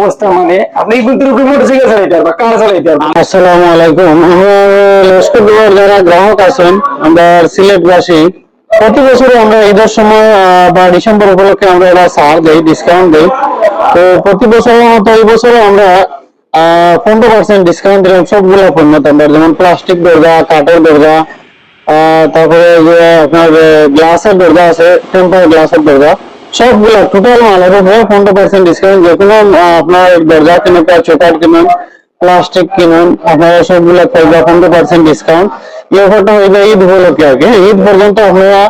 করতে মানে? আপনি কিন্তু মোটরসাইকেল চালাইতে পারবা কার চালাইতে পারবা। আসসালামু আলাইকুম। লস্কর যারা গ্রাহক আছেন আমরা সিলেটবাসী। প্রতি বছর আমরা ঈদের সময় বা ডিসেম্বর উপলক্ষে আমরা এটা ছাড় দেই ডিসকাউন্ট দেই। তো প্রতি বছরের মতো এই বছরে আমরা পনেরো পার্সেন্ট ডিসকাউন্ট দিলাম। সবগুলো পণ্য আমরা যেমন প্লাস্টিক দরজা কাঠের দরজা আহ, তারপরে যে আপনার গ্লাসের দরজা আছে টেম্পার গ্লাসের দরজা, সবগুলো টোটাল মালের উপরে পনেরো পার্সেন্ট ডিসকাউন্ট যে কোনো আপনার দরজা কিনুন বা চোকার কিনুন প্লাস্টিক কিনুন, আপনারা সবগুলো থাকবে পনেরো পার্সেন্ট ডিসকাউন্ট এই অফারটা হইবে ঈদ উপলক্ষে আর কি ঈদ পর্যন্ত আপনারা,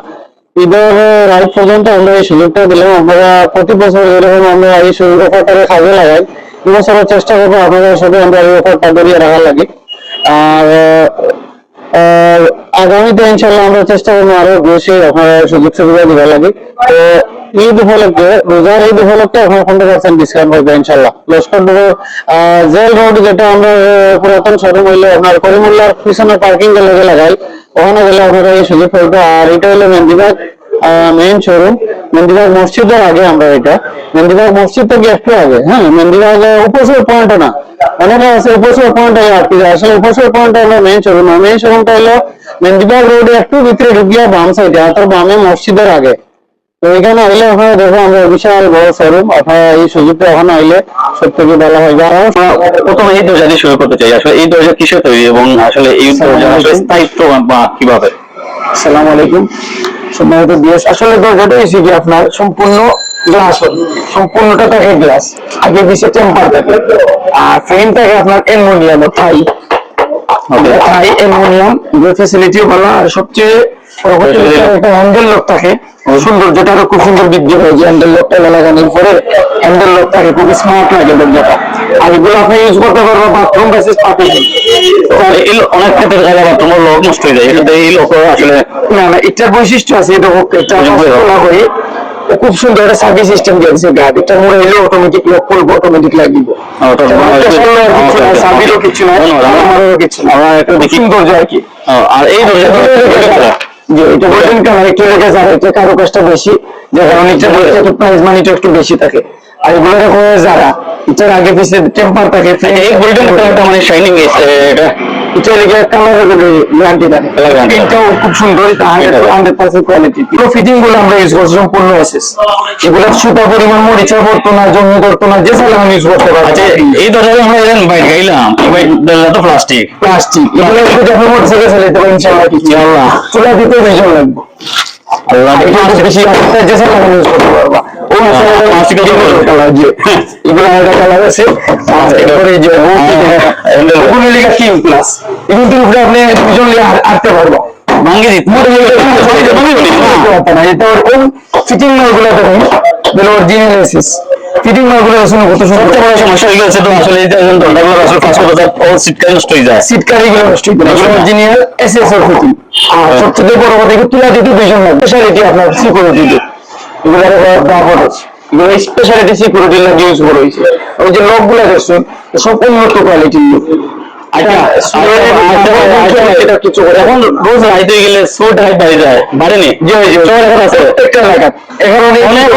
ঈদের রাইট পর্যন্ত আমরা এই সুযোগটা দিলাম আমরা প্রতি বছর এরকম আমরা এই অফারটাকে কাজে লাগাই এবছরের চেষ্টা করব আপনাদের সাথে আমরা এই অফারটা ধরিয়ে রাখার লাগে। আর আগামীতে ইনশাল্লাহ আমরা চেষ্টা করব আরও বেশি আপনারা সুযোগ সুবিধা দিবার লাগে। তো ঈদ উপলক্ষে, রোজার ঈদ উপলক্ষে এখন পনেরো পার্সেন্ট ডিসকাউন্ট পাইবে ইনশাল্লাহ লস্কর জেল রোড যেটা আমরা পুরাতন শোরুম হইলে আপনার করিমুল্লার পিছনে পার্কিং লেগে লাগাই, ওখানে গেলে আপনারা এই সুযোগ পাইবে আর এটা হলো মেন্দিবাগ মেইন শোরুম মেন্দিবাগ মসজিদের আগে আমরা এটা। মেন্দিবাগ মসজিদ থেকে একটু আগে হ্যাঁ মেন্দিবাগ উপসর পয়েন্ট না। অনেকে আছে উপসর পয়েন্ট আটকে যায়। আসলে উপসর পয়েন্ট হলো মেইন শোরুম মেইন শোরুমটা হলো মেন্দিবাগ রোডে একটু ভিতরে ঢুকিয়া বাম সাইডে আর তার বামে মসজিদের আগে। তো এখানে আইলে আপনারা দেখো আমরা বিশাল বড় শোরুম আপনারা এই সুযোগটা ওখানে আইলে সব থেকে ভালো হয়। প্রথমে এই দরজা দিয়ে শুরু করতে চাই। আসলে এই দরজা কিসে তৈরি এবং আসলে এই দরজা স্থায়িত্ব বা কীভাবে? আসসালামু আলাইকুম। সম্মানিত বিএস আসলে দরজাটা এসে কি আপনার সম্পূর্ণ গ্লাস, সম্পূর্ণটা থাকে গ্লাস। আগে পিছিয়ে টেম্পার থাকে আর ফ্রেম থাকে আপনার অ্যালুমিনিয়াম থাই থাই অ্যালুমিনিয়াম যে ফ্যাসিলিটিও ভালো আর সবচেয়ে একটা হ্যান্ডেল লক থাকে। সৌন্দর্যটা আরও খুব সুন্দর বৃদ্ধি হয় যে হ্যান্ডেল লকটা লাগানোর পরে হ্যান্ডেল লক থাকে খুব স্মার্ট লাগে দরজাটা আর এগুলো আপনি ইউজ করতে পারবেন বাথরুম বেসিস পার্টিশন এই অনেক ক্ষেত্রে দেখা যাবে তোমার লোক নষ্ট হয়ে যায়। এটা এই লোক আসলে না না এটার বৈশিষ্ট্য আছে এটা হোক হয়ে খুব সুন্দর একটা সার্ভিস সিস্টেম দিয়েছে গাড়ি এটা মনে হইলে অটোমেটিক লক করব অটোমেটিক লাগিয়ে ওটা সার্ভিসও কিছু নাই কিছু না আমরা একটু খুব দেখি। সুন্দর আর কি। আর এই যে এটা একটু এটা কারও কাজটা বেশি? যে কারণে এটা একটু প্রাইস মানিটা একটু বেশি থাকে। আর এগুলো দেখো যারা এটার আগে পিছিয়ে টেম্পার থাকে এই গোল্ডেন মানে শাইনিং এটা খুব সুন্দর কোয়ালিটি ফিটিংগুলো আমরা ইউজ করছি সম্পূর্ণ এসেস এগুলো সুতা পরিমাণ মরিচা পড়তো না জমি পড়তো না যে সালে আমি ইউজ করতে পারছি আচ্ছা এই দরজা আমরা যেন বাইরে গাইলাম এই তো প্লাস্টিক প্লাস্টিক এগুলো একটু যখন মোটরসাইকেল চালাতে পারি ইনশাআল্লাহ ইনশাআল্লাহ। চুলা দিতে বেশি লাগবে। আল্লাহ এটা বেশি যে সালে আমি ইউজ করতে পারবা। ও আসলে প্লাস্টিকের তো কালার যে এগুলো একটা কালার আছে। আর এরপরে এই যে ওগুলো লিখা কিং প্লাস এগুলো উপরে আপনি দুজন লিখে আটতে পারব। ভাঙ্গি দিত। ফিটিং দেখুন বেল অরিজিনাল এসিস ফিটিং কত সুন্দর। সবচেয়ে বড় সমস্যা হয়ে গেছে তো আসলে এই যে দরজাগুলো আসলে ফাঁস করতে ও সিটকারি নষ্ট হয়ে যায়। সিটগুলো নষ্ট করে এগুলো অরিজিনাল এসএস এর ফিটিং আর সবচেয়ে বড় কথা এগুলো তুলা দিতে দুজন লাগবে স্পেশালিটি আপনার সিকিউরিটি এগুলো ব্যবহার আছে। এগুলো স্পেশালিটি সিকিউরিটি লাগে ইউজ করা হয়েছে। ওই যে দেখছেন সব উন্নত কোয়ালিটির আচ্ছা রোজ রাইতে গেলে সোট হাই বাড়ি যায় বাড়েনি জি জি এখন আছে প্রত্যেকটা এলাকা এখানে অনেক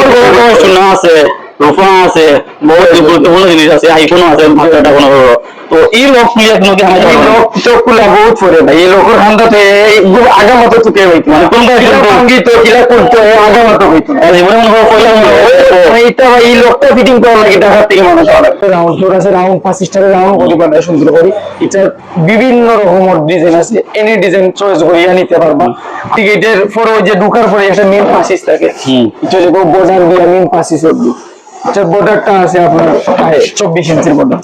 আছে রূপা আছে বহু গুরুত্বপূর্ণ জিনিস আছে আইফোনও আছে কোনো বড় তো এই লোক নিয়ে কোনো কি আমার এই লোক চোখগুলা বহুত পরে ভাই এই লোকের হান্দাতে আগা মতো হইতো মানে কিলা সংগীত কিলা করতো আগা মতো হইতো মনে মনে মানে এটা ভাই এই লোকটা ফিটিং করার লাগে ঢাকার থেকে মানুষ রাউন্ড ফ্লোর আছে রাউন্ড পাঁচ স্টারের রাউন্ড সুন্দর করি এটা বিভিন্ন রকমের ডিজাইন আছে এনি ডিজাইন চয়েস করিয়া নিতে পারবা ঠিক এটার পরে ওই যে ঢুকার পরে একটা মেন পাসিস থাকে হুম। এটা যে বর্ডার দিয়া মেন পাসিস অব্দি বর্ডারটা আছে আপনার চব্বিশ ইঞ্চির বর্ডার